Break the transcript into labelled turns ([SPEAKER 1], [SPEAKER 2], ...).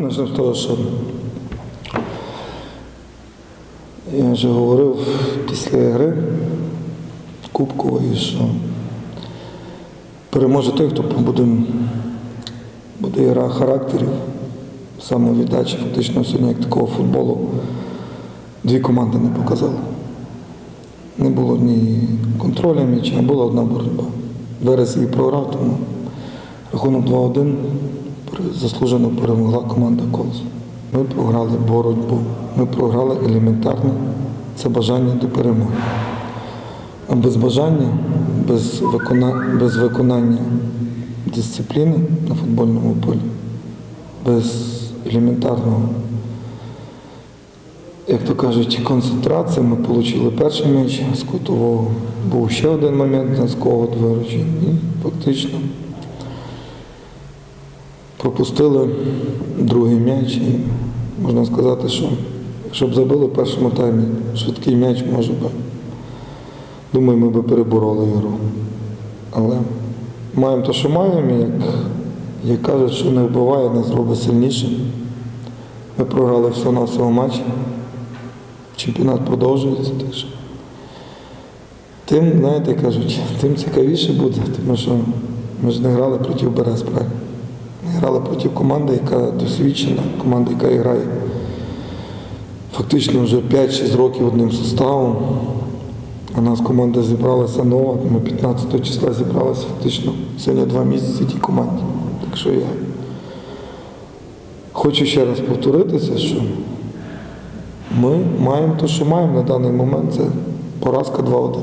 [SPEAKER 1] Почнемо того, що я вже говорив після гри Кубкової, що переможе той, хто буде, буде гра характерів, самовіддачі. Фактично сьогодні як такого футболу дві команди не показали. Не було ні контролю м'яча, була одна боротьба. Верес її програв, тому рахунок 2-1 пере- заслужено перемогла команда Колос. Ми програли боротьбу, ми програли елементарне це бажання до перемоги. А без бажання, без, викона... без виконання дисципліни на футбольному полі, без елементарного як то кажуть, концентрація. Ми отримали перший м'яч з кутового. Був ще один момент на ского. І фактично пропустили другий м'яч. І можна сказати, що якщо б забили в першому таймі швидкий м'яч, може би, думаю, ми б перебороли ігру. Але маємо те, що маємо, як, як кажуть, що не вбиває, не зробить сильнішим. Ми програли все на всього матчі. Чемпіонат продовжується, так що. Тим, знаєте, кажуть, тим цікавіше буде, тому що ми ж не грали проти Берез, правильно? Проти команди, яка досвідчена, команда, яка грає фактично вже 5-6 років одним составом. У нас команда зібралася нова, ми 15 числа зібралися фактично сьогодні два місяці тій команді. Так що я хочу ще раз повторитися, що ми маємо те, що маємо на даний момент, це поразка 2-1.